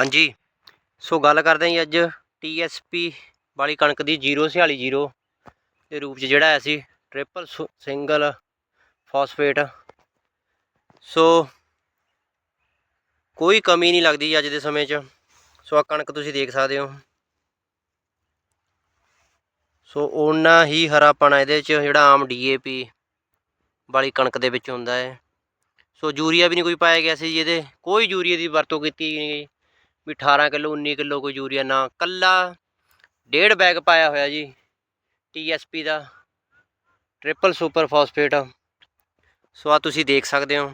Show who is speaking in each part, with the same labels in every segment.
Speaker 1: ਹਾਂਜੀ। ਸੋ ਗੱਲ ਕਰਦੇ ਹਾਂ ਜੀ ਅੱਜ TSP ਵਾਲੀ ਕਣਕ ਦੀ 046 ਦੇ ਰੂਪ ਚ ਜਿਹੜਾ ਆਇਆ ਸੀ ਟ੍ਰਿਪਲ ਸਿੰਗਲ ਫਾਸਫੇਟ ਸੋ ਕੋਈ ਕਮੀ ਨਹੀਂ ਲੱਗਦੀ ਅੱਜ ਦੇ ਸਮੇਂ 'ਚ। ਸੋ ਆ ਕਣਕ ਤੁਸੀਂ ਦੇਖ ਸਕਦੇ ਹੋ। ਸੋ ਓਨਾ ਹੀ ਹਰਾਪਣ ਆ ਇਹਦੇ 'ਚ, ਜਿਹੜਾ ਆਮ DAP ਵਾਲੀ ਕਣਕ ਦੇ ਵਿੱਚ ਹੁੰਦਾ ਹੈ। ਸੋ ਯੂਰੀਆ ਵੀ ਨਹੀਂ ਕੋਈ ਪਾਇਆ ਗਿਆ ਸੀ ਜੀ ਇਹਦੇ। ਕੋਈ ਯੂਰੀਆ ਦੀ ਵਰਤੋਂ ਕੀਤੀ ਨਹੀਂ ਗਈ। ਵੀ 18 ਕਿਲੋ 19 ਕਿਲੋ ਕੋਈ ਯੂਰੀਆ ਨਾ। ਕੱਲਾ ਡੇਢ ਬੈਗ ਪਾਇਆ ਹੋਇਆ ਜੀ TSP ਦਾ। ਟ੍ਰਿਪਲ ਸੁਪਰ ਫਾਸਫੇਟ ਸੋ ਆ ਤੁਸੀਂ ਦੇਖ ਸਕਦੇ ਹੋ।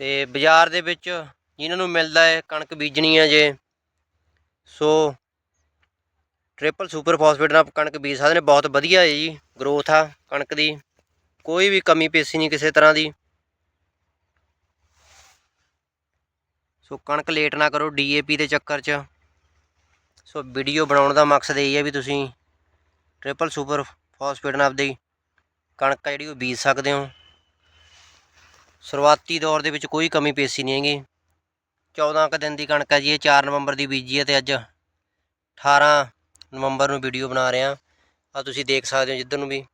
Speaker 1: ਤੇ ਬਾਜ਼ਾਰ ਦੇ ਵਿੱਚ ਜਿਨ੍ਹਾਂ ਨੂੰ ਮਿਲਦਾ ਹੈ ਕਣਕ ਬੀਜਣੀ ਹੈ ਜੇ, ਸੋ ਟ੍ਰਿਪਲ ਸੁਪਰ ਫਾਸਫੇਟ ਨਾਲ ਕਣਕ ਬੀਜ ਸਕਦੇ ਨੇ। ਬਹੁਤ ਵਧੀਆ ਹੈ ਜੀ ਗਰੋਥ ਆ ਕਣਕ ਦੀ। ਕੋਈ ਵੀ ਕਮੀ ਪੇਸੀ ਨਹੀਂ ਕਿਸੇ ਤਰ੍ਹਾਂ ਦੀ। ਸੋ ਕਣਕ ਲੇਟ ਨਾ ਕਰੋ ਡੀਏਪੀ ਦੇ ਚੱਕਰ 'ਚ। ਸੋ ਵੀਡੀਓ ਬਣਾਉਣ ਦਾ ਮਕਸਦ ਇਹ ਹੈ ਵੀ ਤੁਸੀਂ ਟ੍ਰਿਪਲ ਸੁਪਰ ਫਾਸਫੇਟ ਨਾਲ ਆਪਦੀ ਕਣਕ ਆ ਜਿਹੜੀ ਉਹ ਬੀਜ ਸਕਦੇ ਹੋ। ਸ਼ੁਰੂਆਤੀ ਦੌਰ ਦੇ ਵਿੱਚ ਕੋਈ ਕਮੀ ਪੇਸੀ ਨਹੀਂ ਹੈਗੀ। 14 ਕੁ ਦਿਨ ਦੀ ਕਣਕ ਹੈ ਜੀ, ਇਹ 4 ਨਵੰਬਰ ਦੀ ਬੀਜੀ ਹੈ ਤੇ ਅੱਜ 18 ਨਵੰਬਰ ਨੂੰ ਵੀਡੀਓ ਬਣਾ ਰਿਹਾ ਹਾਂ। ਆ ਤੁਸੀਂ ਦੇਖ ਸਕਦੇ ਹੋ ਜਿੱਧਰ ਨੂੰ ਵੀ